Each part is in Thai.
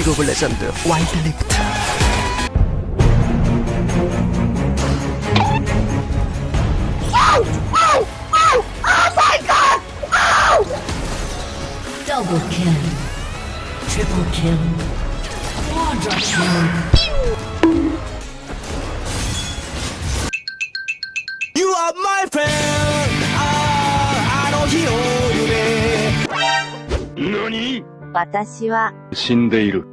League of Legends Wild Rift. Double kill. Triple kill. Quadra kill. 私は死んでいる。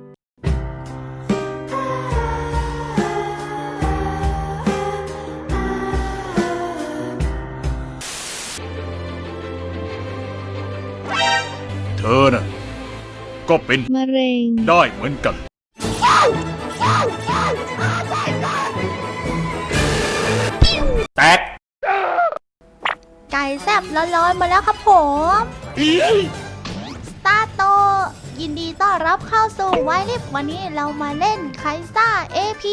เธอน่ะ ก็เป็น มะเร็ง ได้เหมือนกัน แตก ไก่แซบร้อนๆมาแล้วครับผม สตาร์โต ยินดีต้อนรับเข้าสู่ไวลิฟวันนี้เรามาเล่นไคซ่า AP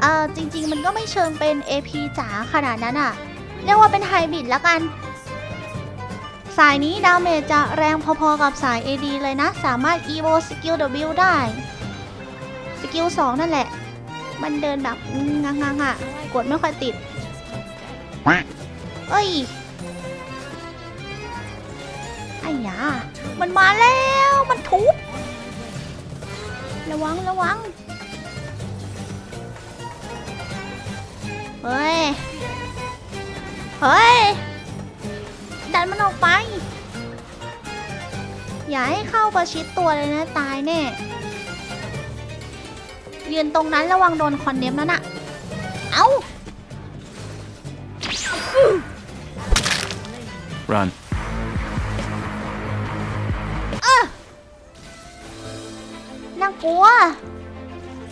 เอ่อจริง ๆ มันก็ไม่เชิงเป็น AP จ๋าขนาดนั้นอะเรียกว่าเป็นไฮบริดล้วกัน สายนี้ดาเมจจะแรงพอๆกับสาย AD เลยนะ สามารถ EVO สกิล W ได้ สกิล 2 นั่นแหละ มันเดินแบบงังๆอะกดไม่ค่อยติดเอ้ยไอ้ยามันมาแล้ว มันทุบระวังระวัง เฮ้ย เฮ้ย ดันมันออกไป อย่าให้เข้าประชิดตัวเลยนะ ตายแน่ ยืนตรงนั้นระวังโดนคอนเนมนั่นอะเอ้า run น่ากลัว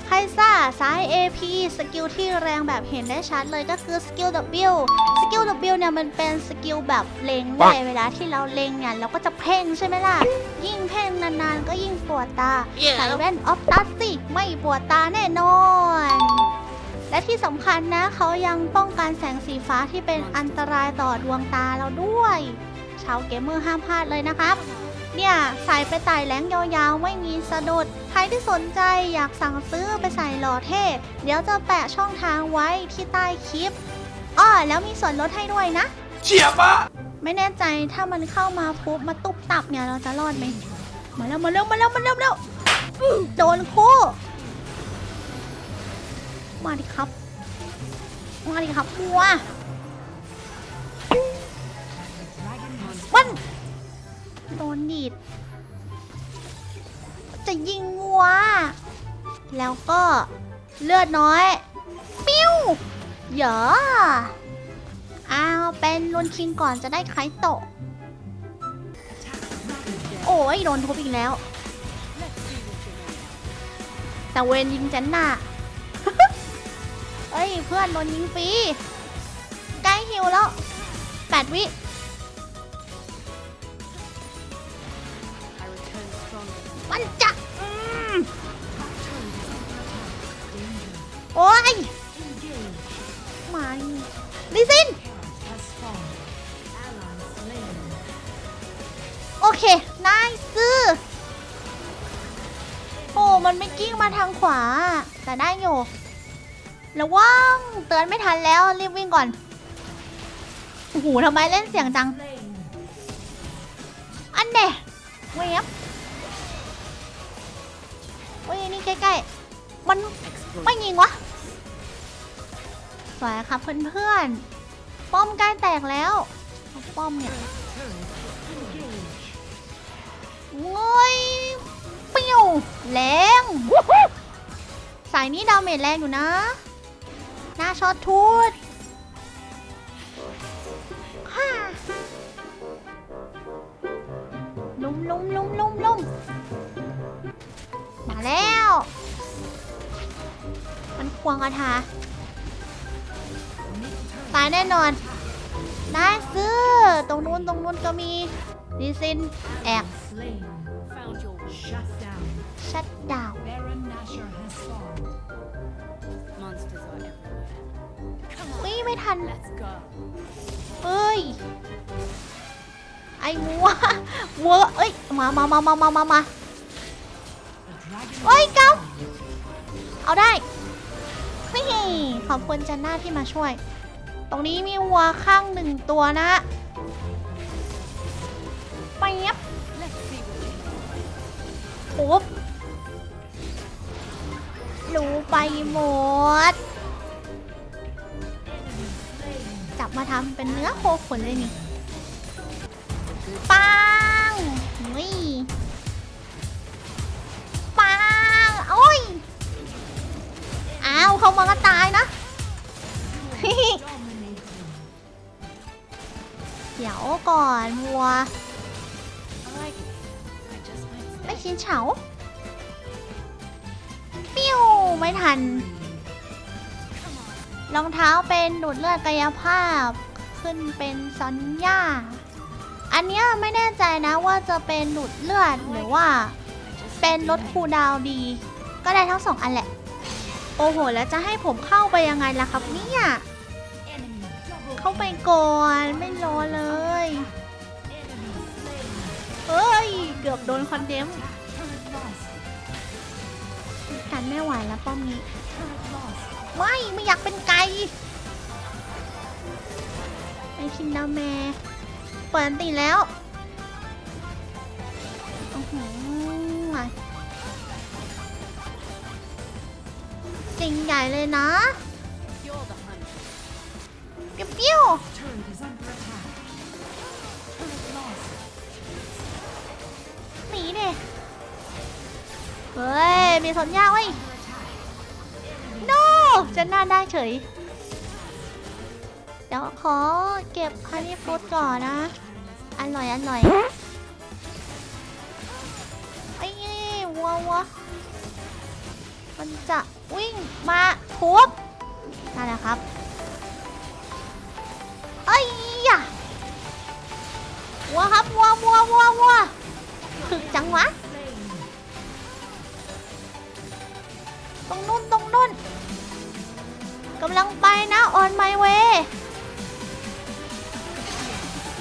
ไคซ่าซ้าย AP สกิลที่แรงแบบเห็นได้ชัดเลยก็คือสกิล W สกิล W เนี่ยมันเป็นสกิลแบบเล็งเว้ยเวลาที่เราเล็งเนี่ยเราก็จะเพ่งใช่ไหมล่ะ ยิ่งเพ่งนานๆ ก็ยิ่งปวดตาใส่แว่นออฟตัสสิไม่ปวดตาแน่นอนและที่สำคัญนะเขายังป้องกันแสงสีฟ้าที่เป็นอันตรายต่อดวงตาเราด้วย ชาวเกมเมอร์ห้ามพลาดเลยนะครับ เนี่ยใส่ไปไต่แหลงยาวๆ ไม่มีสะดุด ใครที่สนใจอยากสั่งซื้อไปใส่หล่อเท่ เดี๋ยวจะแปะช่องทางไว้ที่ใต้คลิปอ้อแล้วมีส่วนลดให้ด้วยนะเจียบอะไม่แน่ใจถ้ามันเข้ามาปุ๊บมาตุบตับเนี่ยเราจะรอดไหมมาแล้วมาแล้วมาแล้วมาแล้วมาแล้วอื้อโดนคู่มาดิครับ มาดิครับบัวมัน โดนดีด จะยิงวัว แล้วก็เลือดน้อย ปิ้วเหยอเอาเป็นลุนคิงก่อนจะได้ไคโตะ โอ้ยโดนทุบอีกแล้ว แต่เวนยิงเจนน่ะ เอ้ย เพื่อนโดนยิงฟรีใกล้ฮิวแล้วแปดวิ มันจะอืมโอ้ยมาดิลิซิน โอเคนายซื้อ โอ้ มันไม่กิ้งมาทางขวา แต่ได้อยู่ระวังเตือนไม่ทันแล้ว รีบวิ่งก่อน โอ้โหทำไมเล่นเสียงจัง อันเน่เวฟ โอ้ยนี่ใกล้ๆ มันไม่ยิงวะ สวยครับเพื่อนๆ ป้อมใกล้แตกแล้วเอาป้อมเนี่ยโอ้ยเปิ้ยวแรงสายนี้ดาเมจแรงอยู่นะ หน้าช็อตทูด ควงกระทาตายแน่นอน ได้ซื้อ ตรงนู้นตรงนู้นก็มีดีซินแอบ Slain. Found your shut down. ชัดดาววิ่ไม่ทัน เอ้ย ไอ้วัววัวเอ้ย มามามามามามามาโอ้ยเกำเอาได้ ขอบคุณจันน่าที่มาช่วย ตรงนี้มีวัวข้างหนึ่งตัวนะไปย็บปุ๊บรู้ไปหมด จับมาทำเป็นเนื้อโคขนเลยนี่ปัง ไม่ทัน รองเท้าเป็นดูดเลือดกายภาพ ขึ้นเป็นซอนย่า อันเนี้ยไม่แน่ใจนะว่าจะเป็นดูดเลือดหรือว่า เป็นลดคูดาวดี ก็ได้ทั้งสองอันแหละ โอ้โห แล้วจะให้ผมเข้าไปยังไงล่ะครับเนี่ย เข้าไปก่อนไม่รอเลยเฮ้ย เกือบโดนคอนเดม กันไม่ไหวแล้วป้อมนี้ Turret lost. ไม่ไม่อยากเป็นไก่ไอคินดาแมเปิดอันติแล้วโอ้โหมาจริงใหญ่เลยนะ You're the hunter. ปิ้วปิ้ว Turret is under attack. Turret lost. หนีดิเฮ้ย มีสนยาไว้ยโนจะหน้าได้เฉย เดี๋ยวขอเก็บฮันนี่ฟูดก่อนนะ อร่อยอร่อยไอ้นี่วัววัวมันจะวิ่งมาทุบนั่นแหละครับเอ้ยะวัวครับวัววัววัววัวถึกจังวะ รงนู้นตรงนู้นกำลังไปนะ on my way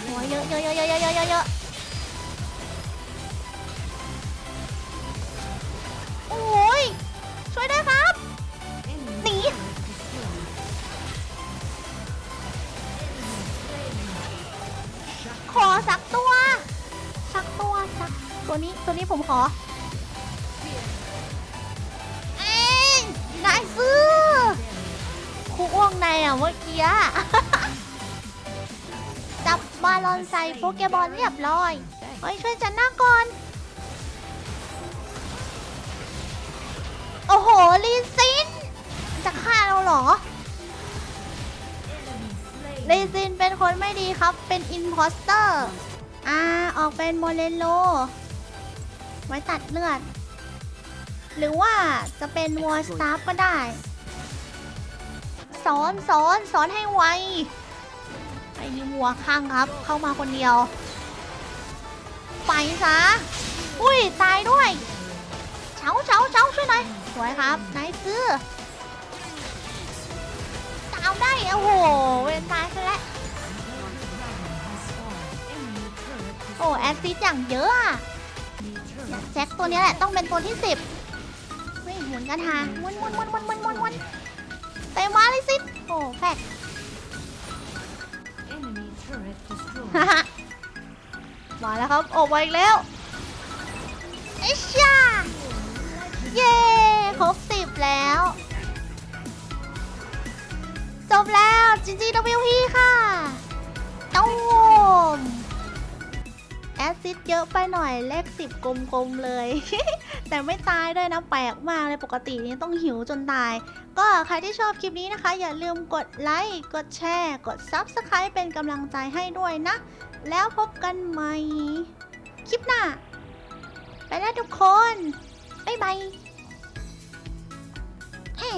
โอ้ยเยอะเยอะเยอะเยอะเยอะเยอะเยอะโอ้ยช่วยด้วยครับหนีขอสักตัว สักตัวสักตัวนี้ตัวนี้ผมขอ องในอะเมื่อกี้ จับบาลอนใส่โปเกบอลเรียบร้อยเฮ้ยช่วยจันหน้าก่อน โอ้โห ลีซิน จะฆ่าเราเหรอ ลีซินเป็นคนไม่ดีครับ เป็นอินพอสเตอร์ อ่า ออกเป็นโมเลโล ไว้ตัดเลือด หรือว่าจะเป็นวอร์สตาร์ก็ได้ สอนสอนสอนให้ไวไอ้นี่วัวข้างครับ เข้ามาคนเดียว ไปซะ อุ้ย ตายด้วยเฉาเฉาเฉาช่วยหน่อยสวยครับนายซื้อตาวได้ โอ้โห เวนตายซะแล้ว โอ้ แอดซิดอย่างเยอะอะ Enemy เนี่ย turret แจ็คตัวนี้แหละ ต้องเป็นตัวที่สิบเฮ้ยหมุนกันหาวนวนวนวนวนวนวนเตะ มาเลยสิโอ้แฟก Enemy turret destroyed. ฮ่าฮ่ามาแล้วครับโอ้มาอีกแล้วไอ้ชาเย้ครบสิบแล้ว จบแล้วจิจี WP ค่ะตูมแอซซิดเยอะไปหน่อยเลขสิบกลมๆเลย แต่ไม่ตายด้วยนะแปลกมากเลยปกตินี้ต้องหิวจนตาย ก็ใครที่ชอบคลิปนี้นะคะ อย่าลืมกดไลค์กดแชร์ กด Subscribe เป็นกำลังใจให้ด้วยนะ แล้วพบกันใหม่คลิปหน้า ไปแล้วทุกคน บ๊ายบายเฮ้